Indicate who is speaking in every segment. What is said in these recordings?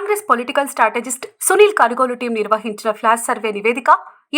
Speaker 1: Congress political strategist Sunil Kanugolu team నిర్వహించిన flash survey నివేదిక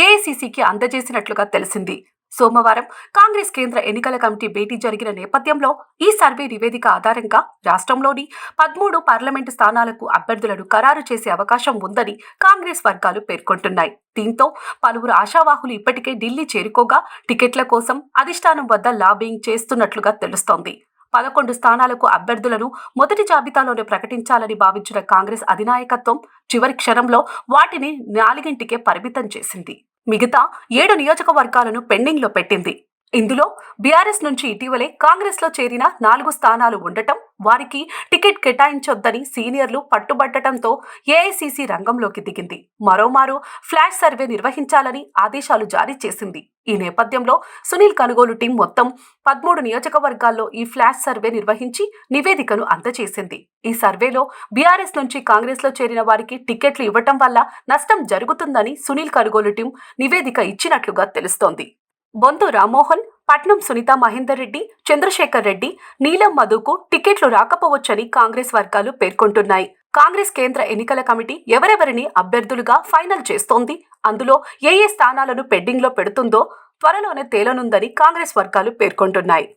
Speaker 1: ఏఐసీసీకి అందజేసినట్లుగా తెలిసింది. సోమవారం కాంగ్రెస్ కేంద్ర ఎన్నికల కమిటీ భేటీ జరిగిన నేపథ్యంలో ఈ సర్వే నివేదిక ఆధారంగా రాష్ట్రంలోని పదమూడు పార్లమెంటు స్థానాలకు అభ్యర్థులను ఖరారు చేసే అవకాశం ఉందని కాంగ్రెస్ వర్గాలు పేర్కొంటున్నాయి. దీంతో పలువురు ఆశావాహులు ఇప్పటికే ఢిల్లీ చేరుకోగా టికెట్ల కోసం అధిష్టానం వద్ద లాబింగ్ చేస్తున్నట్లుగా తెలుస్తోంది. పదకొండు స్థానాలకు అభ్యర్థులను మొదటి జాబితాలోనే ప్రకటించాలని భావించిన కాంగ్రెస్ అధినాయకత్వం చివరి క్షణంలో వాటిని నాలుగింటికే పరిమితం చేసింది. మిగతా ఏడు నియోజకవర్గాలను పెండింగ్లో పెట్టింది. ఇందులో బీఆర్ఎస్ నుంచి ఇటీవలే కాంగ్రెస్లో చేరిన నాలుగు స్థానాలు ఉండటం వారికి టికెట్ కేటాయించొద్దని సీనియర్లు పట్టుబట్టడంతో ఏఐసీసీ రంగంలోకి దిగింది. మరోమారు ఫ్లాష్ సర్వే నిర్వహించాలని ఆదేశాలు జారీ చేసింది. ఈ నేపథ్యంలో సునీల్ కనుగోలు టీం మొత్తం పదమూడు నియోజకవర్గాల్లో ఈ ఫ్లాష్ సర్వే నిర్వహించి నివేదికను అందజేసింది. ఈ సర్వేలో బీఆర్ఎస్ నుంచి కాంగ్రెస్లో చేరిన వారికి టికెట్లు ఇవ్వటం వల్ల నష్టం జరుగుతుందని సునీల్ కనుగోలు టీం నివేదిక ఇచ్చినట్లుగా తెలుస్తోంది. బొంతు రామ్మోహన్ పట్నం సునీత మహేందర్ రెడ్డి చంద్రశేఖర్ రెడ్డి నీలం మధుకు టికెట్లు రాకపోవచ్చని కాంగ్రెస్ వర్గాలు పేర్కొంటున్నాయి. కాంగ్రెస్ కేంద్ర ఎన్నికల కమిటీ ఎవరెవరిని అభ్యర్థులుగా ఫైనల్ చేస్తోంది? అందులో ఏ ఏ స్థానాలను పెండింగ్లో పెడుతుందో త్వరలోనే తేలనుందని కాంగ్రెస్ వర్గాలు పేర్కొంటున్నాయి.